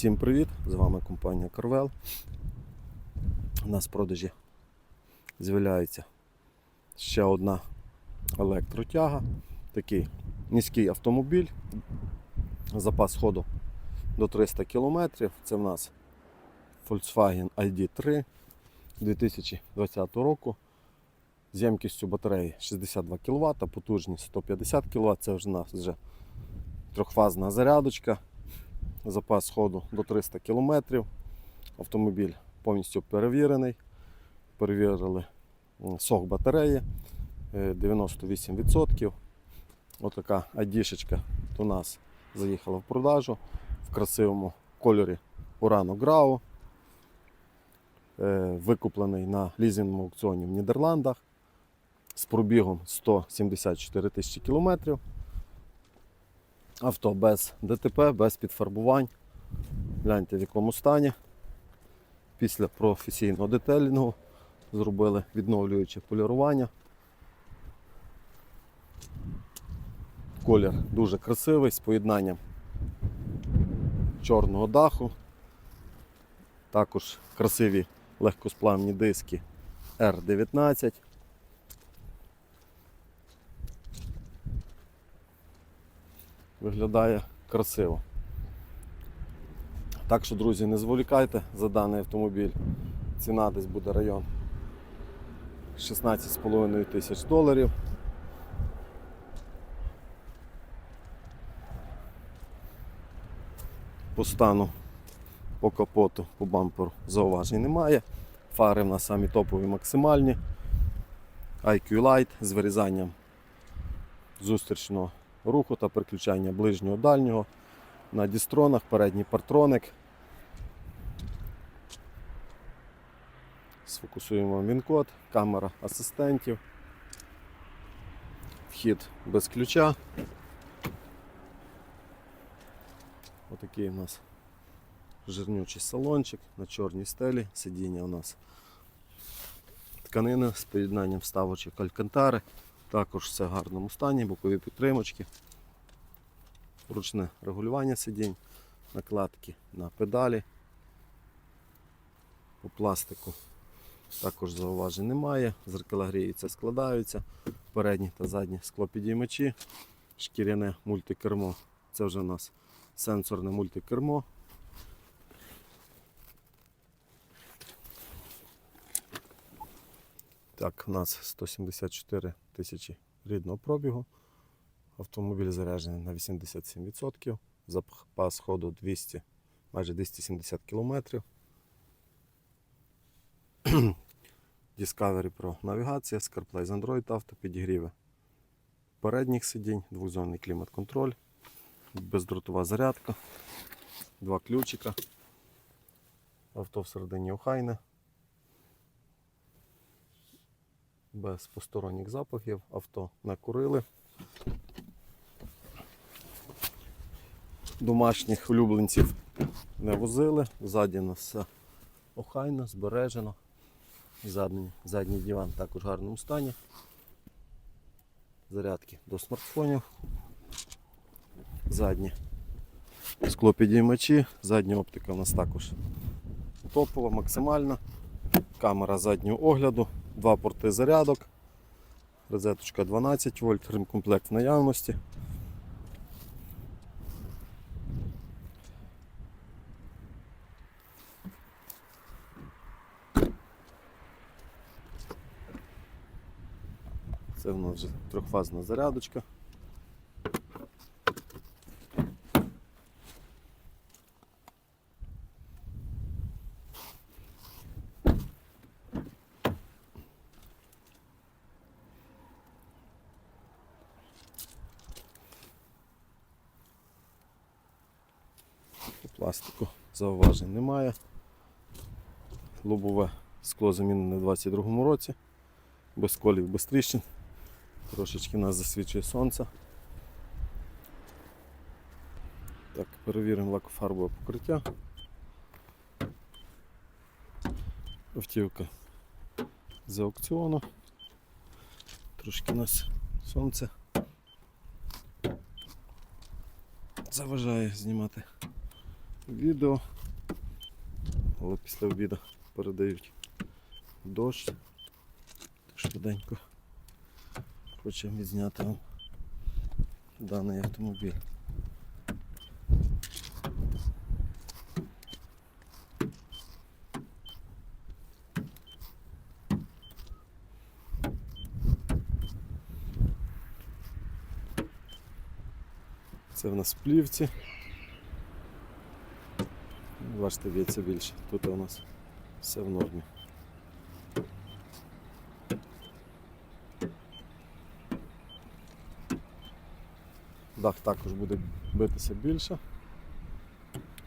Всім привіт! З вами компанія Carvel. У нас в продажі з'являється ще одна електротяга. Такий низький автомобіль. Запас ходу до 300 км. Це в нас Volkswagen ID3 2020 року. З ємкістю батареї 62 кВт, потужність 150 кВт. Це вже у нас вже трьохфазна зарядочка запас ходу до 300 км. Автомобіль повністю перевірений. Перевірили сок батареї е, 98%. Отака адішечка до нас заїхала в продажу в красивому кольорі Урано Грау. Е, Викуплений на лізинговому аукціоні в Нідерландах з пробігом 174 тисячі кілометрів. Авто без ДТП, без підфарбувань. Гляньте в якому стані. Після професійного детелінгу зробили відновлююче полірування. Колір дуже красивий з поєднанням чорного даху. Також красиві легкосплавні диски R19. Виглядає красиво. Так що, друзі, не зволікайте за даний автомобіль. Ціна десь буде район 16,5 тисяч доларів. По стану, по капоту, по бамперу зауважень немає. Фари в нас самі топові максимальні. IQ Light з вирізанням зустрічного руху та переключання ближнього дальнього. На дістронах передній партроник. Сфокусуємо він-код, камера асистентів. Вхід без ключа. Отакий у нас жирнючий салончик на чорній стелі. Сидіння у нас тканина з поєднанням вставочок алькантари. Також все в гарному стані, бокові підтримочки, ручне регулювання сидінь, накладки на педалі. По пластику також зауважень немає. Зеркала гріються, складаються. Передні та задні склопідіймачі, шкіряне мультикермо. Це вже у нас сенсорне мультикермо. Так, у нас 174 тисячі рідного пробігу. Автомобіль заряджений на 87%. Запас ходу 200, майже 270 км. Discovery Pro навігація, CarPlay з Android Auto, підігріви передніх сидінь, двохзонний клімат-контроль, бездротова зарядка, два ключика. Авто всередині охайне. Без посторонніх запахів, авто накурили. Домашніх улюбленців не возили, ззаді нас все охайно, збережено. Задній, задній диван також в гарному стані. Зарядки до смартфонів. Задні склопідіймачі, задня оптика у нас також топова, максимальна. Камера заднього огляду, два порти зарядок, розеточка 12 вольт, ремкомплект в наявності. Це в нас вже трьохфазна зарядочка. По пластику зауважень немає. Лобове скло замінене в 22 році. Без колів, без тріщин. Трошечки нас засвічує сонце. Так, перевіримо лакофарбове покриття. Автівка з аукціону. Трошки нас сонце заважає знімати відео. Але після обіду передають дощ. Швиденько хочемо відзняти вам даний автомобіль. Це в нас плівці. Бачите, б'ється більше. Тут у нас все в нормі. Дах також буде битися більше.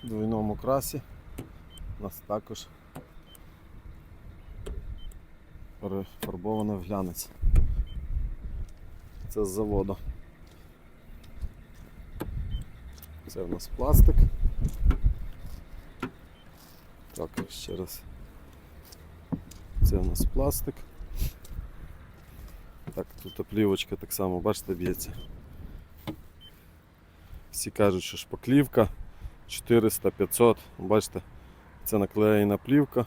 В двойному красі. У нас також перефарбовано в глянець. Це з заводу. Це в нас пластик. Так, ще раз. Це у нас пластик. Так, тут плівочка так само, бачите, б'ється. Всі кажуть, що шпаклівка 400-500. Бачите, це наклеєна плівка.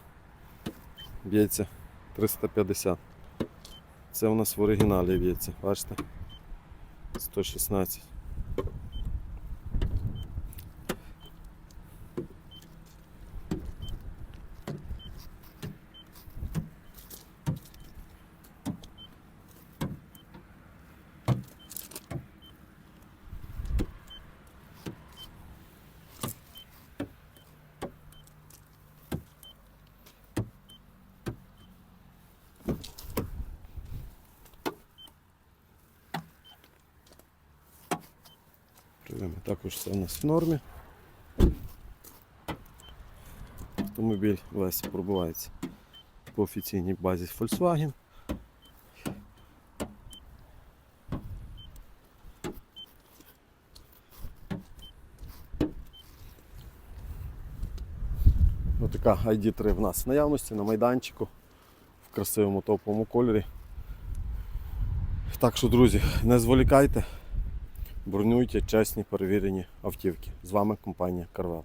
Б'ється 350. Це у нас в оригіналі б'ється, бачите? 116. Також все у нас в нормі. Автомобіль весь пробувається по офіційній базі Volkswagen. Отака ID3 в нас в наявності на майданчику в красивому топовому кольорі. Так що, друзі, не зволікайте. Бронюйте чесні перевірені автівки. З вами компанія Carvel.